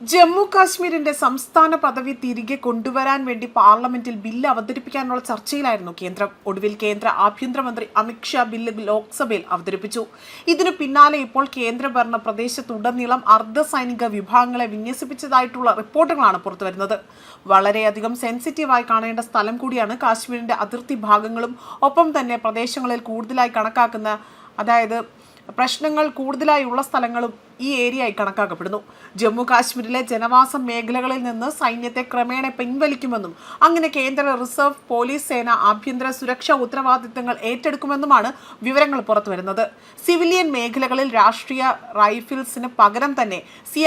ജമ്മു കാശ്മീരിന്റെ സംസ്ഥാന പദവി തിരികെ കൊണ്ടുവരാൻ വേണ്ടി പാർലമെന്റിൽ ബില്ല് അവതരിപ്പിക്കാനുള്ള ചർച്ചയിലായിരുന്നു കേന്ദ്രം. ഒടുവിൽ കേന്ദ്ര ആഭ്യന്തരമന്ത്രി അമിത്ഷാ ബില്ല് ലോക്സഭയിൽ അവതരിപ്പിച്ചു. ഇതിനു പിന്നാലെ ഇപ്പോൾ കേന്ദ്രഭരണ പ്രദേശത്തുടനീളം അർദ്ധ സൈനിക വിഭാഗങ്ങളെ വിന്യസിപ്പിച്ചതായിട്ടുള്ള റിപ്പോർട്ടുകളാണ് പുറത്തുവരുന്നത്. വളരെയധികം സെൻസിറ്റീവായി കാണേണ്ട സ്ഥലം കൂടിയാണ് കാശ്മീരിന്റെ അതിർത്തി ഭാഗങ്ങളും ഒപ്പം തന്നെ പ്രദേശങ്ങളിൽ കൂടുതലായി കണക്കാക്കുന്ന അതായത് പ്രശ്നങ്ങൾ കൂടുതലായി ഉള്ള സ്ഥലങ്ങളും ഈ ഏരിയയായി കണക്കാക്കപ്പെടുന്നു. ജമ്മു കാശ്മീരിലെ ജനവാസ മേഖലകളിൽ നിന്ന് സൈന്യത്തെ ക്രമേണ പിൻവലിക്കുമെന്നും അങ്ങനെ കേന്ദ്ര റിസർവ് പോലീസ് സേന ആഭ്യന്തര സുരക്ഷാ ഉത്തരവാദിത്തങ്ങൾ ഏറ്റെടുക്കുമെന്നുമാണ് വിവരങ്ങൾ പുറത്തുവരുന്നത്. സിവിലിയൻ മേഖലകളിൽ രാഷ്ട്രീയ റൈഫിൾസിന് പകരം തന്നെ സി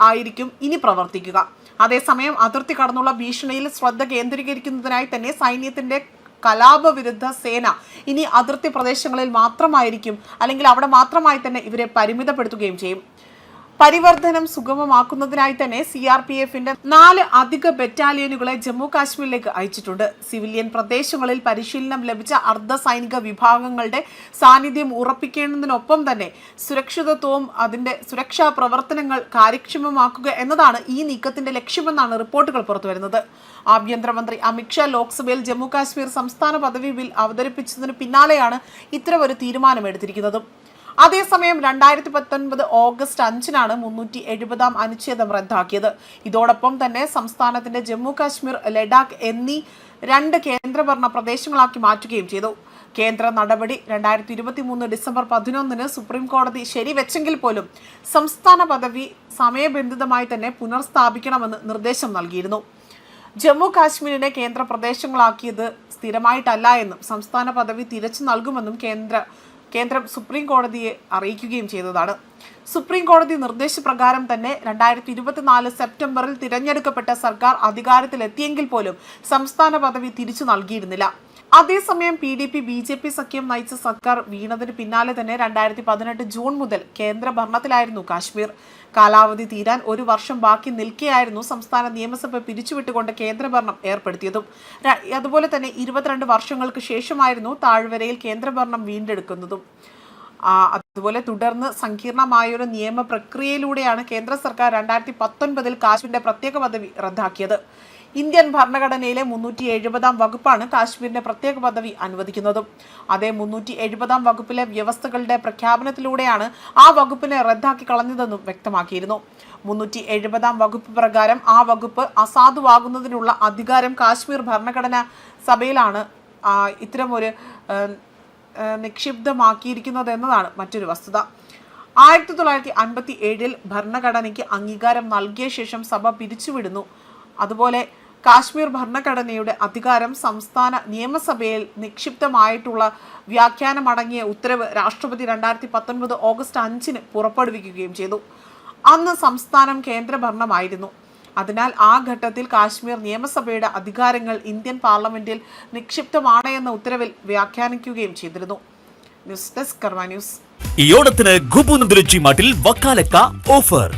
ആയിരിക്കും ഇനി പ്രവർത്തിക്കുക. അതേസമയം അതിർത്തി കടന്നുള്ള ഭീഷണിയിൽ ശ്രദ്ധ കേന്ദ്രീകരിക്കുന്നതിനായി തന്നെ സൈന്യത്തിന്റെ കലാപവിരുദ്ധ സേന ഇനി അതിർത്തി പ്രദേശങ്ങളിൽ മാത്രമായിരിക്കും അല്ലെങ്കിൽ അവിടെ മാത്രമായി തന്നെ ഇവരെ പരിമിതപ്പെടുത്തുകയും ചെയ്യും. പരിവർത്തനം സുഗമമാക്കുന്നതിനായി തന്നെ സി ആർ പി എഫിന്റെ നാല് അധിക ബറ്റാലിയനുകളെ ജമ്മു കാശ്മീരിലേക്ക് അയച്ചിട്ടുണ്ട്. സിവിലിയൻ പ്രദേശങ്ങളിൽ പരിശീലനം ലഭിച്ച അർദ്ധ സൈനിക വിഭാഗങ്ങളുടെ സാന്നിധ്യം ഉറപ്പിക്കേണ്ടതിനൊപ്പം തന്നെ സുരക്ഷിതത്വവും അതിന്റെ സുരക്ഷാ പ്രവർത്തനങ്ങൾ കാര്യക്ഷമമാക്കുക എന്നതാണ് ഈ നീക്കത്തിന്റെ ലക്ഷ്യമെന്നാണ് റിപ്പോർട്ടുകൾ പുറത്തുവരുന്നത്. ആഭ്യന്തരമന്ത്രി അമിത്ഷാ ലോക്സഭയിൽ ജമ്മു കാശ്മീർ സംസ്ഥാന പദവി ബിൽ അവതരിപ്പിച്ചതിന് പിന്നാലെയാണ് ഇത്തരമൊരു തീരുമാനമെടുത്തിരിക്കുന്നതും. അതേസമയം രണ്ടായിരത്തി പത്തൊൻപത് ഓഗസ്റ്റ് അഞ്ചിനാണ് മുന്നൂറ്റി എഴുപതാം അനുച്ഛേദം റദ്ദാക്കിയത്. ഇതോടൊപ്പം തന്നെ സംസ്ഥാനത്തിന്റെ ജമ്മു കാശ്മീർ ലഡാക്ക് എന്നീ രണ്ട് കേന്ദ്രഭരണ പ്രദേശങ്ങളാക്കി മാറ്റുകയും ചെയ്തു. കേന്ദ്ര നടപടി രണ്ടായിരത്തി ഇരുപത്തി മൂന്ന് ഡിസംബർ പതിനൊന്നിന് സുപ്രീം കോടതി ശരിവെച്ചെങ്കിൽ പോലും സംസ്ഥാന പദവി സമയബന്ധിതമായി തന്നെ പുനർസ്ഥാപിക്കണമെന്ന് നിർദ്ദേശം നൽകിയിരുന്നു. ജമ്മു കാശ്മീരിനെ കേന്ദ്ര പ്രദേശങ്ങളാക്കിയത് സ്ഥിരമായിട്ടല്ല എന്നും സംസ്ഥാന പദവി തിരിച്ചു നൽകുമെന്നും കേന്ദ്ര കേന്ദ്രം സുപ്രീം കോടതിയെ അറിയിക്കുകയും ചെയ്തതാണ് സുപ്രീം കോടതി നിർദ്ദേശപ്രകാരം തന്നെ രണ്ടായിരത്തി ഇരുപത്തിനാല് സെപ്റ്റംബറിൽ തിരഞ്ഞെടുക്കപ്പെട്ട സർക്കാർ അധികാരത്തിലെത്തിയെങ്കിൽ പോലും സംസ്ഥാന പദവി തിരിച്ചു നൽകിയിരുന്നില്ല. അതേസമയം P D P B J P സഖ്യം നയിച്ച സർക്കാർ വീണതിന് പിന്നാലെ തന്നെ രണ്ടായിരത്തി പതിനെട്ട് ജൂൺ മുതൽ കേന്ദ്ര ഭരണത്തിലായിരുന്നു കാശ്മീർ. കാലാവധി തീരാൻ ഒരു വർഷം ബാക്കി നിൽക്കെയായിരുന്നു സംസ്ഥാന നിയമസഭ പിരിച്ചുവിട്ടുകൊണ്ട് കേന്ദ്രഭരണം ഏർപ്പെടുത്തിയതും. അതുപോലെ തന്നെ ഇരുപത്തിരണ്ട് വർഷങ്ങൾക്ക് ശേഷമായിരുന്നു താഴ്വരയിൽ കേന്ദ്രഭരണം വീണ്ടെടുക്കുന്നതും. അതുപോലെ തുടർന്ന് സങ്കീർണമായൊരു നിയമ പ്രക്രിയയിലൂടെയാണ് കേന്ദ്ര സർക്കാർ രണ്ടായിരത്തി പത്തൊൻപതിൽ കാശ്മീരിന്റെ പ്രത്യേക പദവി റദ്ദാക്കിയത്. ഇന്ത്യൻ ഭരണഘടനയിലെ മുന്നൂറ്റി എഴുപതാം വകുപ്പാണ് കാശ്മീരിന്റെ പ്രത്യേക പദവി അനുവദിക്കുന്നതും. അതേ മുന്നൂറ്റി എഴുപതാം വകുപ്പിലെ വ്യവസ്ഥകളുടെ പ്രഖ്യാപനത്തിലൂടെയാണ് ആ വകുപ്പിനെ റദ്ദാക്കി കളഞ്ഞതെന്നും വ്യക്തമാക്കിയിരുന്നു. മുന്നൂറ്റി എഴുപതാം വകുപ്പ് പ്രകാരം ആ വകുപ്പ് അസാധുവാകുന്നതിനുള്ള അധികാരം കാശ്മീർ ഭരണഘടനാ സഭയിലാണ്. ഇത്തരമൊരു നിക്ഷിപ്തമാക്കിയിരിക്കുന്നത് എന്നതാണ് മറ്റൊരു വസ്തുത. ആയിരത്തി തൊള്ളായിരത്തി അൻപത്തി ഏഴിൽ ഭരണഘടനയ്ക്ക് അംഗീകാരം നൽകിയ ശേഷം സഭ പിരിച്ചുവിടുന്നു. അതുപോലെ കാശ്മീർ ഭരണഘടനയുടെ അധികാരം സംസ്ഥാന നിയമസഭയിൽ നിക്ഷിപ്തമായിട്ടുള്ള വ്യാഖ്യാനമടങ്ങിയ ഉത്തരവ് രാഷ്ട്രപതി രണ്ടായിരത്തി പത്തൊൻപത് ഓഗസ്റ്റ് അഞ്ചിന് പുറപ്പെടുവിക്കുകയും ചെയ്തു. അന്ന് സംസ്ഥാനം കേന്ദ്രഭരണമായിരുന്നു. അതിനാൽ ആ ഘട്ടത്തിൽ കാശ്മീർ നിയമസഭയുടെ അധികാരങ്ങൾ ഇന്ത്യൻ പാർലമെന്റിൽ നിക്ഷിപ്തമാണ് എന്ന ഉത്തരവിൽ വ്യാഖ്യാനിക്കുകയും ചെയ്തിരുന്നു. News desk news. ഈ ഓണത്തിന് മാട്ടിൽ വക്കാലക്ക ഓഫർ.